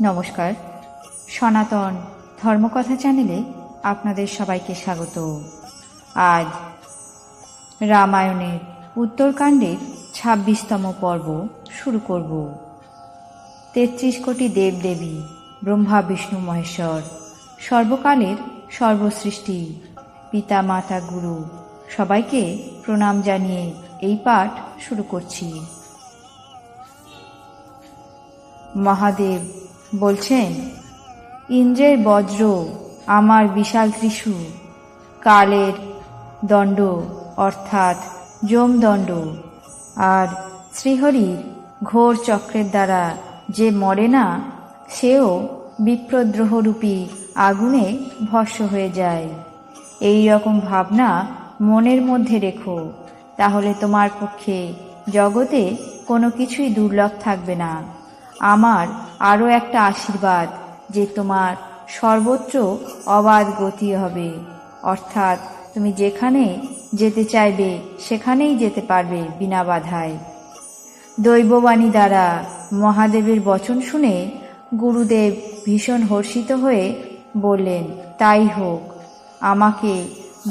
নমস্কার। সনাতন ধর্মকথা চ্যানেলে আপনাদের সবাইকে স্বাগত। আজ রামায়ণের উত্তরকাণ্ডের ছাব্বিশতম পর্ব শুরু করব। তেত্রিশ কোটি দেবদেবী, ব্রহ্মা, বিষ্ণু, মহেশ্বর, সর্বকালের সর্বসৃষ্টি, পিতা, মাতা, গুরু, সবাইকে প্রণাম জানিয়ে এই পাঠ শুরু করছি। মহাদেব বলছেন ইন্দ্রের বজ্র আমার বিশাল ত্রিশু কালের দণ্ড অর্থাৎ যমদণ্ড আর শ্রীহরির ঘোর চক্রের দ্বারা যে মরে না, সেও বিপ্রদ্রোহরূপী আগুনে ভস্য হয়ে যায়। এই রকম ভাবনা মনের মধ্যে রেখো, তাহলে তোমার পক্ষে জগতে কোনো কিছুই দুর্লভ থাকবে না। আমার আরও একটা আশীর্বাদ যে তোমার সর্বোচ্চ অবাধ গতি হবে। অর্থাৎ তুমি যেখানে যেতে চাইবে, সেখানেই যেতে পারবে বিনা বাধায়। দৈববাণী দ্বারা মহাদেবের বচন শুনে গুরুদেব ভীষণ হর্ষিত হয়ে বললেন, তাই হোক, আমাকে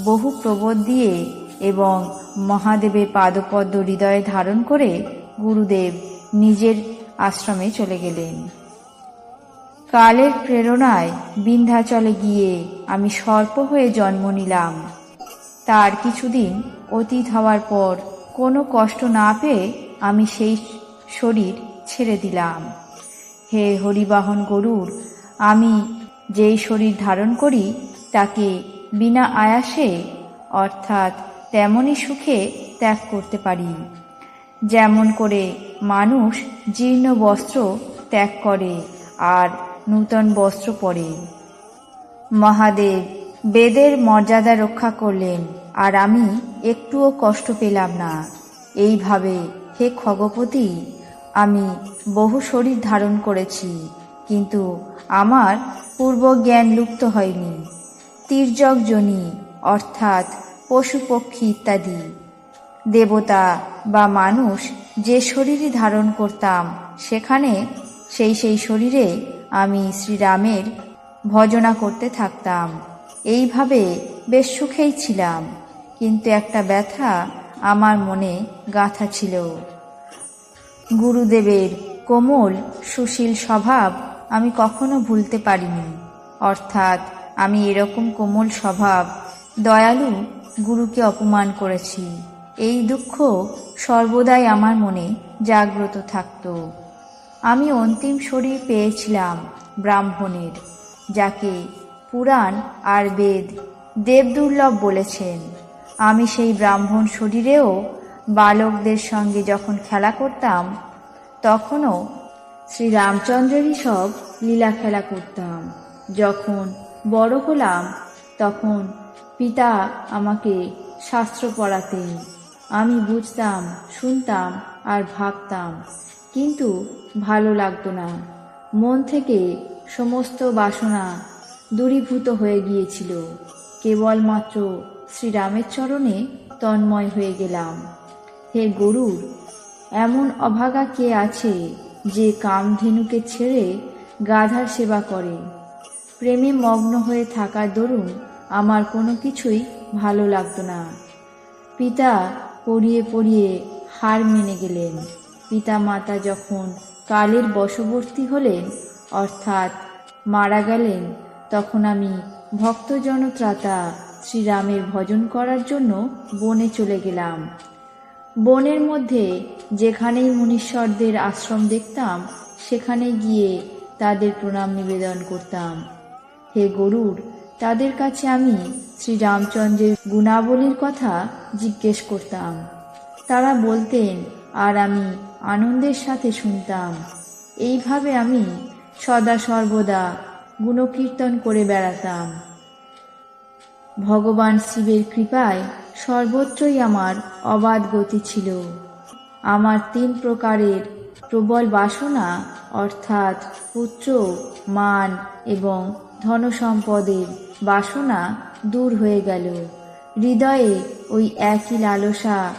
বহু প্রবোধ দিয়ে এবং মহাদেবের পাদপদ্ম হৃদয়ে ধারণ করে গুরুদেব নিজের আশ্রমে চলে গেলেন। কালের প্রেরণায় বিন্ধ্যাচলে গিয়ে আমি সর্প হয়ে জন্ম নিলাম। তার কিছুদিন অতীত হওয়ার পর কোনো কষ্ট না পেয়ে আমি সেই শরীর ছেড়ে দিলাম। হে হরিবাহন গরুর, আমি যেই শরীর ধারণ করি তাকে বিনা আয়াসে, অর্থাৎ তেমনই সুখে ত্যাগ করতে পারি। যেমন করে মানুষ জীর্ণ বস্ত্র ত্যাগ করে আর নূতন বস্ত্র পরে। মহাদেব বেদের মর্যাদা রক্ষা করলেন, আর আমি একটুও কষ্ট পেলাম না। এইভাবে হে খগপতি, আমি বহু শরীর ধারণ করেছি, কিন্তু আমার পূর্ব জ্ঞান লুপ্ত হয়নি। তির্যক জনি, অর্থাৎ পশু পক্ষী ইত্যাদি। দেবতা বা মানুষ যে শরীরই ধারণ করতাম, সেখানে সেই সেই শরীরে আমি শ্রীরামের ভজনা করতে থাকতাম। এইভাবে বেশ সুখেই ছিলাম, কিন্তু একটা ব্যথা আমার মনে গাঁথা ছিল। গুরুদেবের কোমল, সুশীল স্বভাব আমি কখনো ভুলতে পারিনি। অর্থাৎ আমি এরকম কোমল স্বভাব, দয়ালু গুরুকে অপমান করেছি। এই দুঃখ সর্বদাই আমার মনে জাগ্রত থাকত। আমি অন্তিম শরীর পেয়েছিলাম ব্রাহ্মণের, যাকে পুরাণ আর বেদ দেবদুর্লভ বলেছেন। আমি সেই ব্রাহ্মণ শরীরেও বালকদের সঙ্গে যখন খেলা করতাম, তখনও শ্রী রামচন্দ্রেরই সব লীলা খেলা করতাম। যখন বড় হলাম, তখন পিতা আমাকে শাস্ত্র পড়াতেন। আমি বুঝতাম, শুনতাম আর ভাবতাম। কিন্তু ভালো লাগতো না। মন থেকে সমস্ত বাসনা দূরীভূত হয়ে গিয়েছিল। কেবলমাত্র শ্রীরামের চরণে তন্ময় হয়ে গেলাম। হে গরুর এমন অভাগা কে আছে যে কামধেনুকে ছেড়ে গাধার সেবা করে? প্রেমে মগ্ন হয়ে থাকার দরুন আমার কোনো কিছুই ভালো লাগতো না। পিতা পড়িয়ে পড়িয়ে হার মেনে গেলেন। পিতা মাতা যখন কালের বশবর্তী হলেন, অর্থাৎ মারা গেলেন, তখন আমি ভক্তজনত্রাতা শ্রীরামের ভজন করার জন্য বনে চলে গেলাম। বনের মধ্যে যেখানেই মুনীশ্বরদের আশ্রম দেখতাম, সেখানে গিয়ে তাদের প্রণাম নিবেদন করতাম। হে গরুর তাদের কাছে আমি শ্রীরামচন্দ্রের গুণাবলীর কথা জিজ্ঞেস করতাম। তারা বলতেন, আর আমি আনন্দের সাথে শুনতাম। এইভাবে আমি সদা সর্বদা গুণকীর্তন করে বেড়াতাম। ভগবান শিবের কৃপায় সর্বত্রই আমার অবাধ গতি ছিল। আমার তিন প্রকারের প্রবল বাসনা, অর্থাৎ পুত্র মান এবং ধনসম্পদের বাসনা দূর হয়ে গেল। হৃদয়ে ওই একই লালসা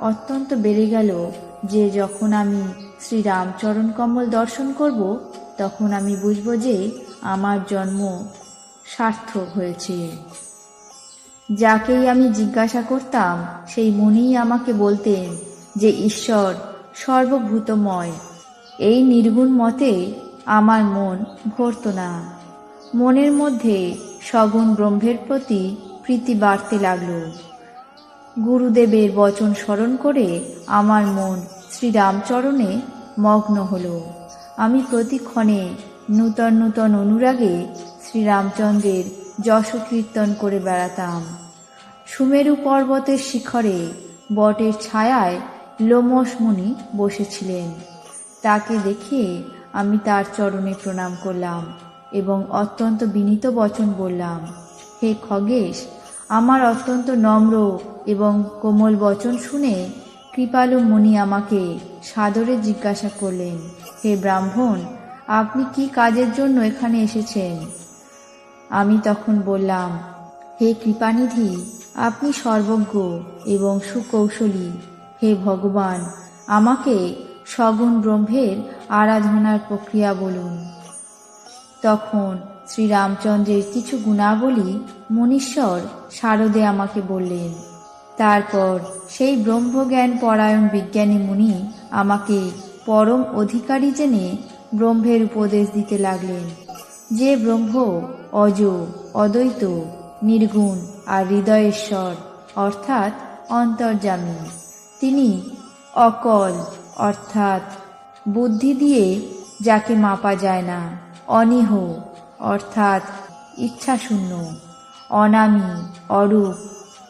অত্যন্ত বেড়ে গেল যে যখন আমি শ্রীরামচরণ কমল দর্শন করব, তখন আমি বুঝব যে আমার জন্ম সার্থক হয়েছে। যাকেই আমি জিজ্ঞাসা করতাম, সেই মনেই আমাকে বলতেন যে, ঈশ্বর, সর্বভূতময়, এই নির্গুণ মতে আমার মন ভরত না। মনের মধ্যে সগুণ ব্রহ্মের প্রতি প্রীতি বাড়তে লাগল। গুরুদেবের বচন স্মরণ করে আমার মন শ্রীরামচরণে মগ্ন হল। আমি প্রতিক্ষণে নূতন নূতন অনুরাগে শ্রীরামচন্দ্রের যশ কীর্তন করে বেড়াতাম। সুমেরু পর্বতের শিখরে বটের ছায়ায় লোমস মুনি বসেছিলেন। তাকে দেখে আমি তার চরণে প্রণাম করলাম। এবং অত্যন্ত বিনীত বচন বললাম, হে খগেশ, আমার অত্যন্ত নম্র এবং কোমল বচন শুনে কৃপালু মুনি আমাকে সাদরে জিজ্ঞাসা করলেন, হে ব্রাহ্মণ, আপনি কি কাজের জন্য এখানে এসেছেন? আমি তখন বললাম, হে কৃপানিধি, আপনি সর্বজ্ঞ এবং সুকৌশলী, হে ভগবান, আমাকে সগুণ ব্রহ্মের আরাধনার প্রক্রিয়া বলুন। তখন শ্রীরামচন্দ্রের কিছু গুণাবলী মনীশ্বর শারদে আমাকে বললেন। তারপর সেই ব্রহ্মজ্ঞান পরায়ণ বিজ্ঞানী মুনি আমাকে পরম অধিকারী জেনে ব্রহ্মের উপদেশ দিতে লাগলেন। যে ব্রহ্ম অজ, অদ্বৈত, নির্গুণ আর হৃদয়েশ্বর, অর্থাৎ অন্তর্যামী, তিনি অকল, অর্থাৎ বুদ্ধি দিয়ে যাকে মাপা যায় না। অনিহ, অর্থাৎ ইচ্ছাশূন্য, অনামী, অরূপ,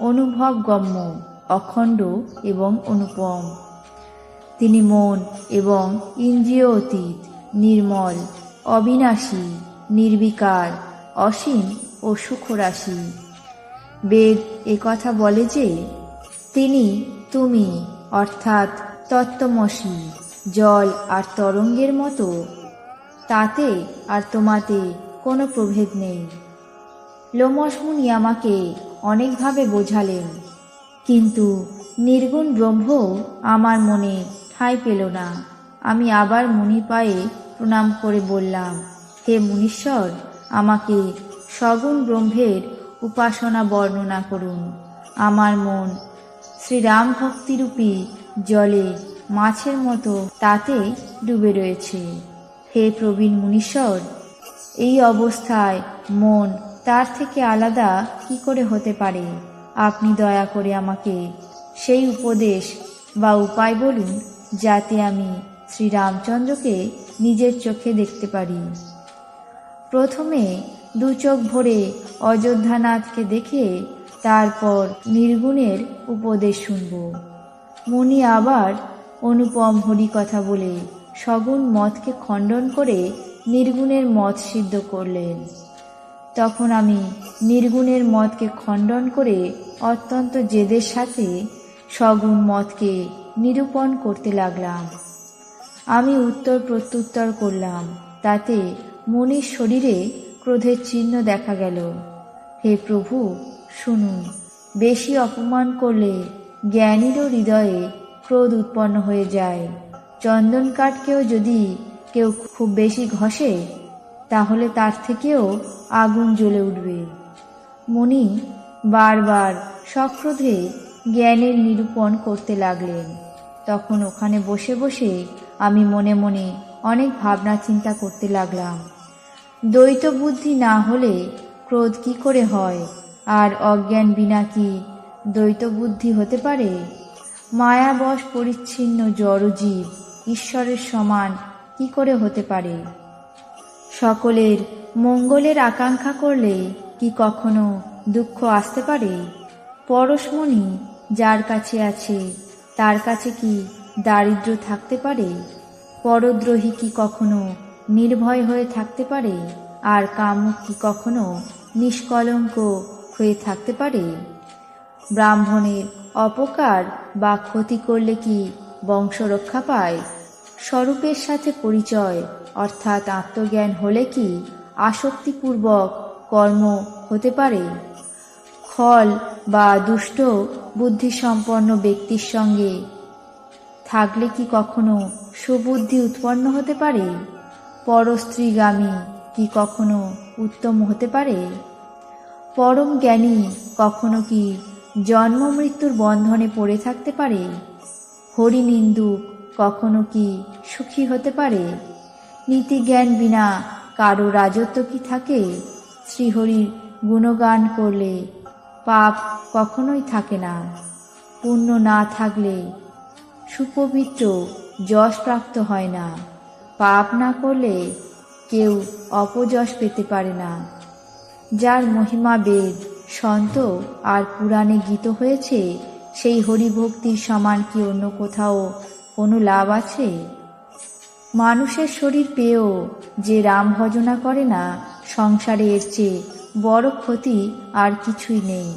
অনুভবগম্য, অখণ্ড এবং অনুপম। তিনি মন এবং ইন্দ্রিয় অতীত, নির্মল, অবিনাশী, নির্বিকার, অসীম ও সুখরাশি। বেদ কথা বলে যে, তিনি তুমি, অর্থাৎ তত্ত্বমসী, জল আর তরঙ্গের মতো তাতে আর তোমাতে কোনো প্রভেদ নেই। লোমসমুনি আমাকে অনেকভাবে বোঝালেন, কিন্তু নির্গুণ ব্রহ্ম আমার মনে ঠাঁই পেল না। আমি আবার মুনি পায়ে প্রণাম করে বললাম, হে মুনীশ্বর, আমাকে সগুণ ব্রহ্মের উপাসনা বর্ণনা করুন। আমার মন শ্রীরাম ভক্তিরূপী জলে মাছের মতো তাতে ডুবে রয়েছে। হে প্রবীণ মুনীশ্বর, এই অবস্থায় মন তার থেকে আলাদা কি করে হতে পারে? আপনি দয়া করে আমাকে সেই উপদেশ বা উপায় বলুন যাতে আমি শ্রীরামচন্দ্রকে নিজের চোখে দেখতে পারি। প্রথমে দু চোখ ভরে অযোধ্যানাথকে দেখে তারপর নির্গুণের উপদেশ শুনব। মুনি আবার অনুপম হরি কথা বলে সগুণ মতকে খণ্ডন করে নির্গুণের মত সিদ্ধ করলেন। তখন আমি নির্গুণের মতকে খণ্ডন করে অত্যন্ত জেদের সাথে সগুণ মতকে নিরূপণ করতে লাগলাম। আমি উত্তর প্রত্যুত্তর করলাম, তাতে মনির শরীরে ক্রোধের চিহ্ন দেখা গেল। হে প্রভু শুনুন বেশি অপমান করলে জ্ঞানীরও হৃদয়ে ক্রোধ উৎপন্ন হয়ে যায়। চন্দন কাঠকেও যদি কেউ খুব বেশি ঘষে, তাহলে তার থেকেও আগুন জ্বলে উঠবে। মণি বারবার সক্রোধে জ্ঞানের নিরূপণ করতে লাগলেন। তখন ওখানে বসে বসে আমি মনে মনে অনেক ভাবনা চিন্তা করতে লাগলাম। দ্বৈত বুদ্ধি না হলে ক্রোধ কি করে হয়? আর অজ্ঞান বিনা কি দ্বৈত বুদ্ধি হতে পারে? মায়াবশ পরিচ্ছিন্ন জড়জীব ঈশ্বরের সমান কি করে হতে পারে? সকলের মঙ্গলের আকাঙ্ক্ষা করলে কি কখনো দুঃখ আসতে পারে? পরশমণি যার কাছে আছে, তার কাছে কি দারিদ্র থাকতে পারে? পরদ্রোহী কি কখনো নির্ভয় হয়ে থাকতে পারে? আর কামুক কি কখনো নিষ্কলঙ্ক হয়ে থাকতে পারে? ব্রাহ্মণের অপকার বা ক্ষতি করলে কি বংশ রক্ষা পায়? স্বরূপের সাথে পরিচয়, অর্থাৎ আত্মজ্ঞান হলে কি আসক্তিপূর্বক কর্ম হতে পারে? খল বা দুষ্ট বুদ্ধিসম্পন্ন ব্যক্তির সঙ্গে থাকলে কি কখনো সুবুদ্ধি উৎপন্ন হতে পারে? পরস্ত্রীগামী কি কখনো উত্তম হতে পারে? পরম জ্ঞানী কখনো কি জন্ম মৃত্যুর বন্ধনে পড়ে থাকতে পারে? হরিনিন্দুক কখনো কি সুখী হতে পারে? নীতিজ্ঞান বিনা কারও রাজত্ব কি থাকে? শ্রীহরির গুণগান করলে পাপ কখনোই থাকে না। পুণ্য না থাকলে সুপবিত্র যশ প্রাপ্ত হয় না। পাপ না করলে কেউ অপযশ পেতে পারে না। যার মহিমা বেদ, সন্ত আর পুরাণে গীত হয়েছে, সেই হরিভক্তির সমান কি অন্য কোথাও কোনো লাভ আছে? মানুষের শরীর পেয়েও যে রাম ভজনা করে না, সংসারে এর চেয়ে বড় ক্ষতি আর কিছুই নেই।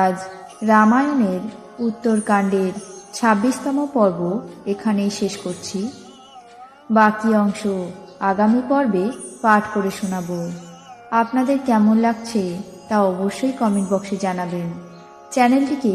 আজ রামায়ণের উত্তরকাণ্ডের ছাব্বিশতম পর্ব এখানেই শেষ করছি। বাকি অংশ আগামী পর্বে পাঠ করে শোনাব। আপনাদের কেমন লাগছে তা অবশ্যই কমেন্ট বক্সে জানাবেন। চ্যানেলটিকে